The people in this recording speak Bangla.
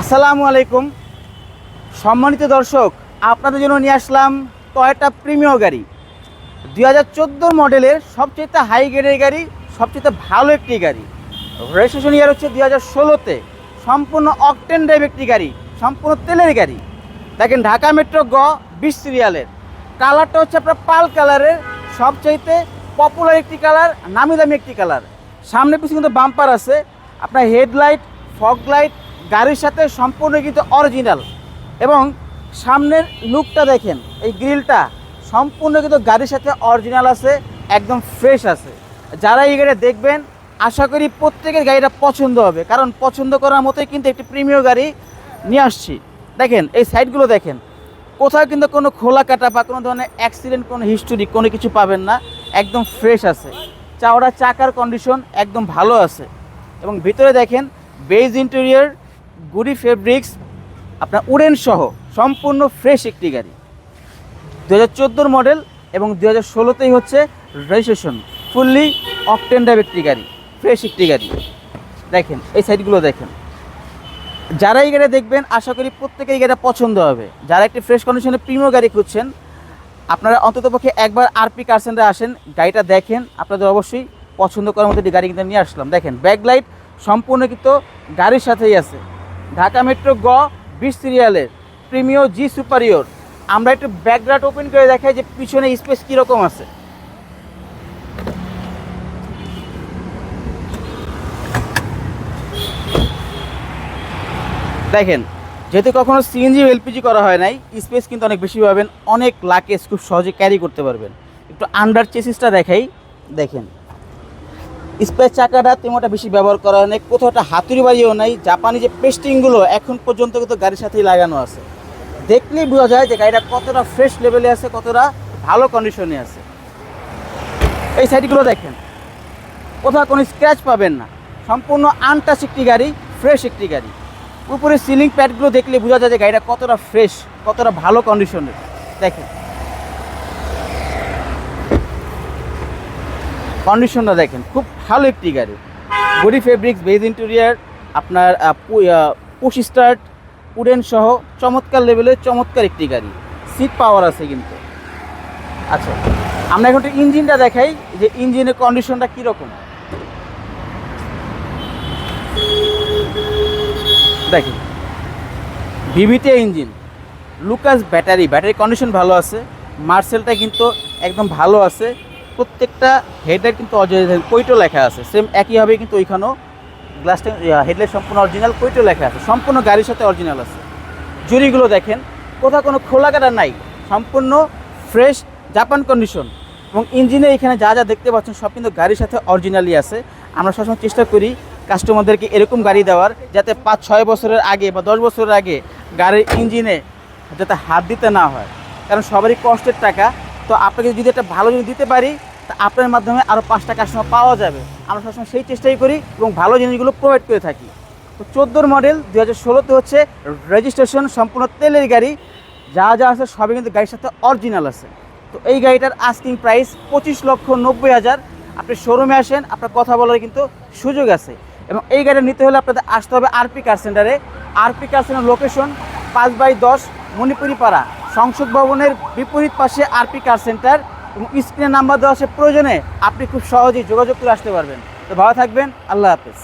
আসসালামু আলাইকুম। সম্মানিত দর্শক, আপনাদের জন্য নিয়ে আসলাম টয়টা প্রিমিয় গাড়ি। দুই হাজার মডেলের সবচেয়ে হাই গ্রেডের গাড়ি, সবচেয়ে ভালো একটি গাড়ি। রেজিস্ট্রেশন ইয়ার হচ্ছে দুই হাজার ষোলোতে। সম্পূর্ণ অকটেন ড্রাইভ একটি গাড়ি, সম্পূর্ণ তেলের গাড়ি। দেখেন ঢাকা মেট্রো গ, বিশ সিরিয়ালের কালারটা হচ্ছে আপনার পাল কালারের সবচাইতে পপুলার একটি কালার নামি দামি একটি কালার সামনে পিছনে কিন্তু বাম্পার আছে। আপনার হেডলাইট ফগ লাইট গাড়ির সাথে সম্পূর্ণ কিন্তু অরিজিনাল এবং সামনের লুকটা দেখেন, এই গ্রিলটা সম্পূর্ণ কিন্তু গাড়ির সাথে অরিজিনাল আছে, একদম ফ্রেশ আছে। যারা এই গাড়ি দেখবেন, আশা করি প্রত্যেকের গাড়িটা পছন্দ হবে, কারণ পছন্দ করার মতোই কিন্তু একটি প্রিমিয় গাড়ি নিয়ে আসছি। দেখেন, এই সাইডগুলো দেখেন, কোথাও কিন্তু কোনো খোলা কাটা বা কোনো ধরনের অ্যাক্সিডেন্ট কোনো হিস্টোরি কোনো কিছু পাবেন না, একদম ফ্রেশ আছে। চাওড়া চাকার কন্ডিশন একদম ভালো আছে। এবং ভিতরে দেখেন বেজ ইন্টেরিয়র, গুডি ফেব্রিক্স, আপনার উড়েন সহ সম্পূর্ণ ফ্রেশ একটি গাড়ি। দু হাজার মডেল এবং দু হাজার ষোলোতেই হচ্ছে রেজিস্ট্রেশন ফুললি অকটেন ড্রাইভ একটি গাড়ি ফ্রেশ একটি গাড়ি। দেখেন, এই সাইডগুলো দেখেন। যারা এই গাড়ি দেখবেন, আশা করি প্রত্যেকে এই গাড়িটা পছন্দ হবে। যারা একটি ফ্রেশ কন্ডিশনে প্রিমিয় গাড়ি খুঁজছেন, আপনারা অন্ততপক্ষে একবার আরপি কার সেন্টারে আসেন, গাড়িটা দেখেন, আপনাদের অবশ্যই পছন্দ করার মতো গাড়ি কিন্তু নিয়ে আসলাম। দেখেন ব্যাকলাইট সম্পূর্ণ কিন্তু গাড়ির সাথেই আছে। ঢাকা মেট্রো গ বিশ সিরিয়ালের প্রিমিয় জি সুপারিয়র। আমরা একটু ব্যাকগ্রাউন্ড ওপেন করে দেখাই যে পিছনে স্পেস কীরকম আছে। দেখেন, যেহেতু কখনো সিএনজি এলপিজি করা হয় নাই স্পেস কিন্তু অনেক বেশি পাবেন, অনেক লাকেজ খুব সহজে ক্যারি করতে পারবেন। একটু আন্ডার চেসিসটা দেখাই, দেখেন। স্পেস চাকাটা তেমনটা বেশি ব্যবহার করা হয় নাই, কোথাও একটা হাতুড়ি বাড়িও নাই, জাপানি যে পেস্টিংগুলো এখন পর্যন্ত কিন্তু গাড়ির সাথেই লাগানো আছে। দেখলেই বোঝা যায় যে গাড়িটা কতটা ফ্রেশ লেভেলে আছে, কতটা ভালো কন্ডিশনে আছে। এই সাইডগুলো দেখেন। কোথাও কোনো স্ক্র্যাচ পাবেন না। সম্পূর্ণ আনটাচ একটি গাড়ি ফ্রেশ একটি গাড়ি। উপরে সিলিং প্যাডগুলো দেখলে বোঝা যায় যে গাড়িটা কতটা ফ্রেশ কতটা ভালো কন্ডিশনের দেখেন। কন্ডিশনটা দেখেন, খুব ভালো একটি গাড়ি। বডি ফেব্রিক্স বেজ ইন্টেরিয়ার আপনার পুশ স্টার্ট উডেন সহ, চমৎকার লেভেলের চমৎকার একটি গাড়ি। সিট পাওয়ার আছে কিন্তু। আচ্ছা আমরা এখন ইঞ্জিনটা দেখাই, যে ইঞ্জিনের কন্ডিশনটা কীরকম। দেখেন VVT engine Lucas battery battery condition ভালো আছে মার্সেলটা কিন্তু একদম ভালো আছে। প্রত্যেকটা হেডলাইট কিন্তু অরিজিনাল কোইটো লেখা আছে। সেম একইভাবে কিন্তু ওইখানেও গ্লাসটা হেডলাইট সম্পূর্ণ অরিজিনাল কোইটো লেখা আছে। সম্পূর্ণ গাড়ির সাথে অরিজিনাল আছে। জুরিগুলো দেখেন, কোথাও কোনো খোলা কাটা নাই। সম্পূর্ণ ফ্রেশ জাপান কন্ডিশন এবং ইঞ্জিনে এখানে যা যা দেখতে পাচ্ছেন, সব কিন্তু গাড়ির সাথে অরিজিনালি আছে। আমরা সবসময় চেষ্টা করি কাস্টমারদেরকে এরকম গাড়ি দেওয়ার, যাতে পাঁচ, ছয় বছরের আগে বা দশ বছরের আগে গাড়ির ইঞ্জিনে যাতে হাত দিতে না হয়। কারণ সবারই কষ্টের টাকা। তো আপনাকে যদি একটা ভালো জিনিস দিতে পারি, তা আপনার মাধ্যমে আরও পাঁচটা কাস্টমার পাওয়া যাবে। আমরা সবসময় সেই চেষ্টাই করি এবং ভালো জিনিসগুলো প্রোভাইড করে থাকি। তো চোদ্দোর মডেল দু হাজার ষোলোতে হচ্ছে রেজিস্ট্রেশন সম্পূর্ণ তেলের গাড়ি। যা যা আছে সবই কিন্তু গাড়ির সাথে অরিজিনাল আছে। তো এই গাড়িটার আস্কিং প্রাইস পঁচিশ লক্ষ নব্বই হাজার। আপনি শোরুমে আসেন, আপনার কথা বলার কিন্তু সুযোগ আছে। এবং এই গাড়ি নিতে হলে আপনাদের আসতে হবে RP car center RP car center location পাঁচ বাই দশ মণিপুরি পাড়া সংসদ ভবনের বিপরীত পাশে আরপি কার সেন্টার এবং স্ক্রিনে নাম্বার দেওয়া আছে প্রয়োজনে। আপনি খুব সহজেই যোগাযোগ করে আসতে পারবেন। তো ভালো থাকবেন। আল্লাহ হাফেজ।